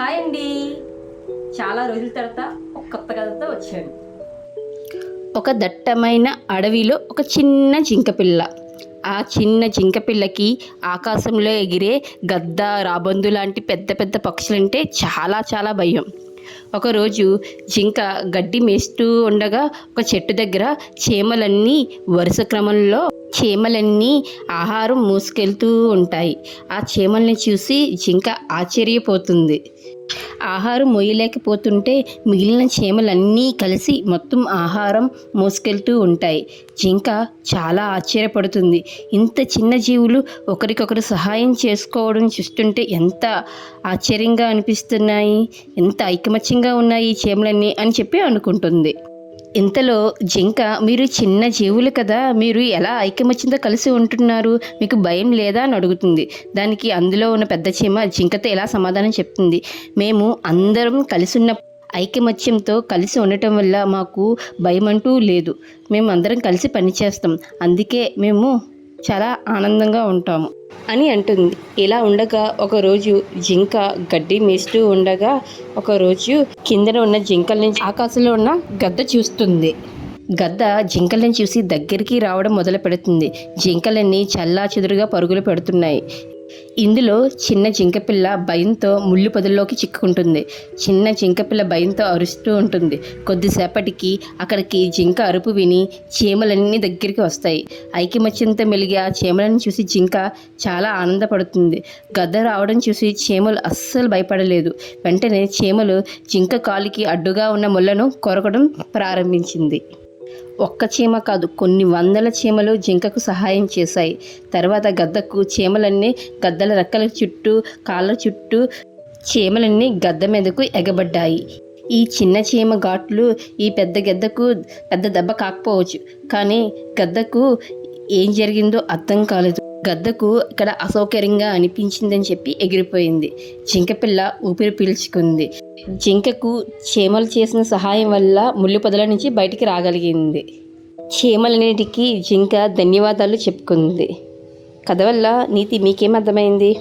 Hi అండి. చాలా రోజుల తర్వాత ఒక కొత్త కథతో వచ్చాను. ఒక దట్టమైన అడవిలో ఒక చిన్న జింకపిల్ల. ఆ చిన్న జింకపిల్లకి ఆకాశంలో ఎగిరే గద్ద రాబందు లాంటి పెద్ద పెద్ద పక్షులంటే చాలా చాలా భయం. ఒకరోజు జింక గడ్డి మేస్తూ ఉండగా ఒక చెట్టు దగ్గర చీమలన్నీ వరుస క్రమంలో చీమలన్నీ ఆహారం మూసుకెళ్తూ ఉంటాయి. ఆ చీమల్ని చూసి జింక ఆశ్చర్యపోతుంది. ఆహారం మోయలేకపోతుంటే మిగిలిన చీమలన్నీ కలిసి మొత్తం ఆహారం మోసుకెళ్తూ ఉంటాయి. జింక చాలా ఆశ్చర్యపడుతుంది. ఇంత చిన్న జీవులు ఒకరికొకరు సహాయం చేసుకోవడం చూస్తుంటే ఎంత ఆశ్చర్యంగా అనిపిస్తున్నాయి ఎంత ఐకమత్యంగా ఉన్నాయి ఈ చీమలన్నీ అని చెప్పి అనుకుంటుంది. ఇంతలో జింక మీరు చిన్న జీవులు కదా మీరు ఎలా ఐకమత్యంతో కలిసి ఉంటున్నారు? మీకు భయం లేదా? అని అడుగుతుంది. దానికి అందులో ఉన్న పెద్ద చీమ జింకతో ఎలా సమాధానం చెప్తుంది. మేము అందరం కలిసి ఉన్న ఐకమత్యంతో కలిసి ఉండటం వల్ల మాకు భయం అంటూ లేదు. మేము అందరం కలిసి పనిచేస్తాం. అందుకే మేము చాలా ఆనందంగా ఉంటాము. అని అంటుంది. ఇలా ఉండగా ఒకరోజు జింక గడ్డి మేస్తూ ఉండగా ఒకరోజు కిందన ఉన్న జింకల నుంచి ఆకాశంలో ఉన్న గద్ద చూస్తుంది. గద్ద జింకలను చూసి దగ్గరికి రావడం మొదలు పెడుతుంది జింకలన్నీ చల్లా చెదురుగా పరుగులు పెడుతున్నాయి. ఇందులో చిన్న జింకపిల్ల భయంతో ముళ్ళు పొదల్లోకి చిక్కుకుంటుంది. చిన్న జింకపిల్ల భయంతో అరుస్తూ ఉంటుంది. కొద్దిసేపటికి అక్కడికి జింక అరుపు విని చీమలన్నీ దగ్గరికి వస్తాయి. ఐకమత్యంతో మెలిగి ఆ చీమలను చూసి జింక చాలా ఆనందపడుతుంది. గద్ద రావడం చూసి చీమలు అస్సలు భయపడలేదు. వెంటనే చీమలు జింక కాలికి అడ్డుగా ఉన్న ముళ్ళను కొరకడం ప్రారంభించింది. ఒక్క చీమ కాదు కొన్ని వందల చీమలు జింకకు సహాయం చేశాయి. తర్వాత గద్దకు చీమలన్నీ గద్దల రెక్కల చుట్టూ కాళ్ళ చుట్టూ చీమలన్నీ గద్ద మీదకు ఎగబడ్డాయి. ఈ చిన్న చీమ ఘాట్లు ఈ పెద్ద గద్దకు పెద్ద దెబ్బ కాకపోవచ్చు కానీ గద్దకు ఏం జరిగిందో అర్థం కాలేదు. గద్దకు ఇక్కడ అసౌకర్యంగా అనిపించిందని చెప్పి ఎగిరిపోయింది. జింకపిల్ల ఊపిరి పీల్చుకుంది. జింకకు చీమలు చేసిన సహాయం వల్ల ముళ్ళు పొదల నుంచి బయటికి రాగలిగింది. చీమలన్నిటికీ జింక ధన్యవాదాలు చెప్పుకుంది. కథ వల్ల నీతి మీకేం అర్థమైంది?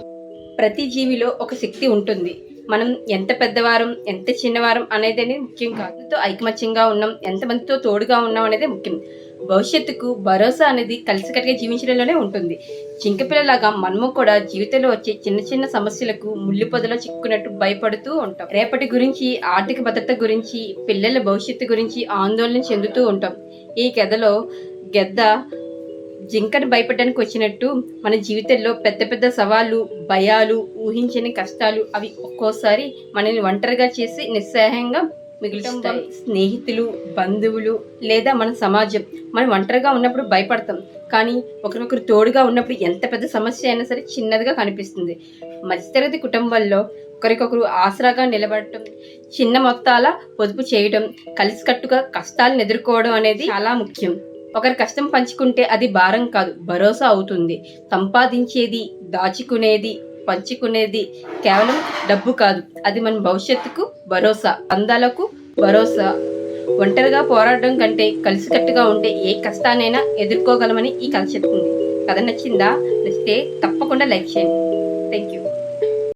ప్రతి జీవిలో ఒక శక్తి ఉంటుంది. మనం ఎంత పెద్దవారం ఎంత చిన్నవారం అనేది ముఖ్యం కాదు. ఐకమత్యంగా ఉన్నాం ఎంతమందితో తోడుగా ఉన్నాం అనేది ముఖ్యం. భవిష్యత్తుకు భరోసా అనేది కలిసికట్టుగా జీవించడంలోనే ఉంటుంది. చింకపిల్లలాగా మనము కూడా జీవితంలో వచ్చే చిన్న చిన్న సమస్యలకు ముళ్ళు పొదలో చిక్కున్నట్టు భయపడుతూ ఉంటాం. రేపటి గురించి ఆర్థిక భద్రత గురించి పిల్లల భవిష్యత్తు గురించి ఆందోళన చెందుతూ ఉంటాం. ఈ కథలో గెద్ద జింకను భయపడడానికి వచ్చినట్టు మన జీవితంలో పెద్ద పెద్ద సవాళ్ళు భయాలు ఊహించని కష్టాలు అవి ఒక్కోసారి మనల్ని ఒంటరిగా చేసి నిస్సహాయంగా మిగులుతాయి స్నేహితులు బంధువులు లేదా మన సమాజం మనం ఒంటరిగా ఉన్నప్పుడు భయపడతాం. కానీ ఒకరికొకరు తోడుగా ఉన్నప్పుడు ఎంత పెద్ద సమస్య అయినా సరే చిన్నదిగా కనిపిస్తుంది. మధ్యతరగతి కుటుంబాల్లో ఒకరికొకరు ఆసరాగా నిలబడటం చిన్న మొత్తాల పొదుపు చేయడం కలిసికట్టుగా కష్టాలను ఎదుర్కోవడం అనేది చాలా ముఖ్యం. ఒకరి కష్టం పంచుకుంటే అది భారం కాదు భరోసా అవుతుంది. సంపాదించేది దాచుకునేది పంచుకునేది కేవలం డబ్బు కాదు. అది మన భవిష్యత్తుకు భరోసా అందాలకు భరోసా. ఒంటరిగా పోరాడడం కంటే కలిసికట్టుగా ఉంటే ఏ కష్టానైనా ఎదుర్కోగలమని ఈ కథ చెప్తుంది. కథ నచ్చిందా? నచ్చితే తప్పకుండా లైక్ చేయండి.